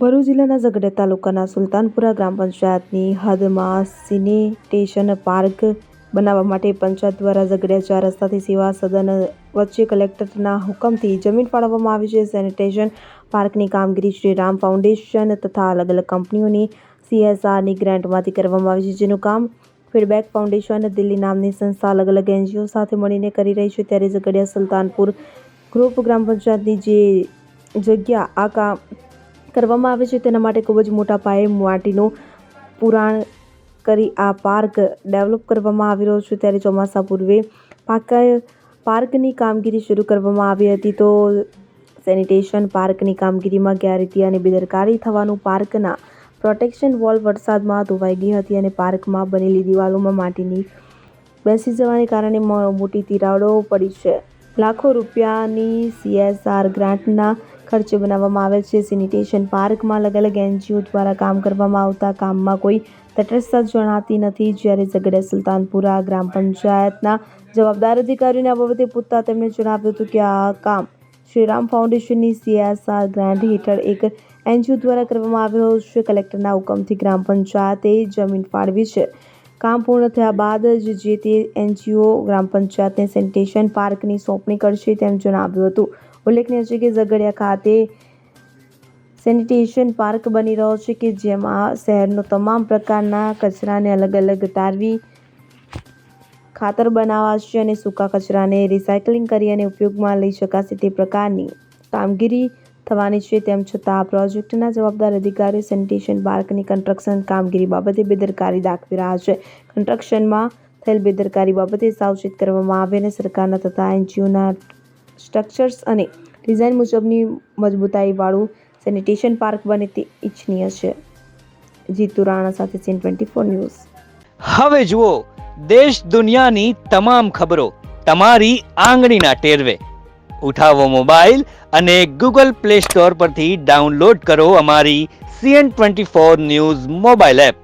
ભરૂચ જિલ્લાના ઝઘડા તાલુકાના સુલતાનપુરા ગ્રામ પંચાયતની હદમાં સિનેટેશન પાર્ક બનાવવા માટે પંચાયત દ્વારા ઝઘડિયા ચાર રસ્તાથી સેવા સદન વચ્ચે કલેક્ટરના હુકમથી જમીન ફાળવવામાં આવી છે. સેનિટેશન પાર્કની કામગીરી શ્રી રામ ફાઉન્ડેશન તથા અલગ અલગ કંપનીઓની સીએસઆરની ગ્રાન્ટમાંથી કરવામાં આવી છે, જેનું કામ ફીડબેક ફાઉન્ડેશન દિલ્હી નામની સંસ્થા અલગ અલગ એનજીઓ સાથે મળીને કરી રહી છે. ત્યારે ઝઘડિયા સુલતાનપુર ગ્રુપ ગ્રામ પંચાયતની જે જગ્યા, આ કામ કરવામાં આવે છે. તેના માટે ખૂબ જ મોટા પાયે માટીનું પુરાણ કરી આ પાર્ક ડેવલપ કરવામાં આવી રહ્યો છે. ત્યારે ચોમાસા પૂર્વે પાકા પાર્કની કામગીરી શરૂ કરવામાં આવી હતી તો સેનિટેશન પાર્કની કામગીરીમાં ગેરરીતિ અને બેદરકારી થવાનું પાર્કના પ્રોટેક્શન વોલ વરસાદમાં ધોવાઈ ગઈ હતી અને પાર્કમાં બનેલી દિવાલોમાં માટીની બેસી જવાને કારણે મોટી તિરાડો પડી છે. લાખો રૂપિયાની સીએસઆર ગ્રાન્ટના ખર્ચે બનાવવામાં આવેલ છે. સેનિટેશન પાર્કમાં અલગ અલગ એનજીઓ દ્વારા કામ કરવામાં આવતા કામમાં કોઈ તટસ્થતા જણાતી નથી. જ્યારે ઝઘડિયા સુલતાનપુરા ગ્રામ પંચાયતના જવાબદાર અધિકારીઓને આ બાબતે પૂછતા તેમણે જણાવ્યું હતું કે આ કામ શ્રીરામ ફાઉન્ડેશનની સીએસઆર ગ્રાન્ટ હેઠળ એક એનજીઓ દ્વારા કરવામાં આવ્યો છે. કલેક્ટરના હુકમથી ગ્રામ પંચાયતે જમીન ફાળવી છે. કામ પૂર્ણ થયા બાદ જ જે તે એનજીઓ ગ્રામ પંચાયતને સેનિટેશન પાર્કની સોંપણી કરશે તેમ જણાવ્યું હતું. ઉલ્લેખનીય છે કે ઝઘડિયા ખાતે સેનિટેશન પાર્ક બની રહ્યો છે કે જેમાં શહેરનો તમામ પ્રકારના કચરાને અલગ અલગ તારવી ખાતર બનાવાશે અને સૂકા કચરાને રિસાયકલિંગ કરી અને ઉપયોગમાં લઈ શકાશે તે પ્રકારની કામગીરી થવાની છે. તેમ છતાં આ પ્રોજેક્ટના જવાબદાર અધિકારીઓ સેનિટેશન પાર્કની કન્સ્ટ્રક્શન કામગીરી બાબતે બેદરકારી દાખવી રહ્યા છે. કન્સ્ટ્રક્શનમાં થયેલ બેદરકારી બાબતે સાવચેત કરવામાં આવે અને સરકારના તથા એનજીઓના સ્ટ્રક્ચર્સ અને ડિઝાઇન મુજબની મજબૂતાઈવાળું સેનિટેશન પાર્ક બને તે ઇચ્છનીય છે. જીતુ રાણા સાથે સીન ટ્વેન્ટી ફોર ન્યૂઝ. હવે જુઓ, દેશ દુનિયાની તમામ ખબરો તમારી આંગળીના ટેરવે. ઉઠાવો મોબાઈલ અને ગૂગલ પ્લે સ્ટોર પરથી ડાઉનલોડ કરો અમારી CN twenty four news mobile app.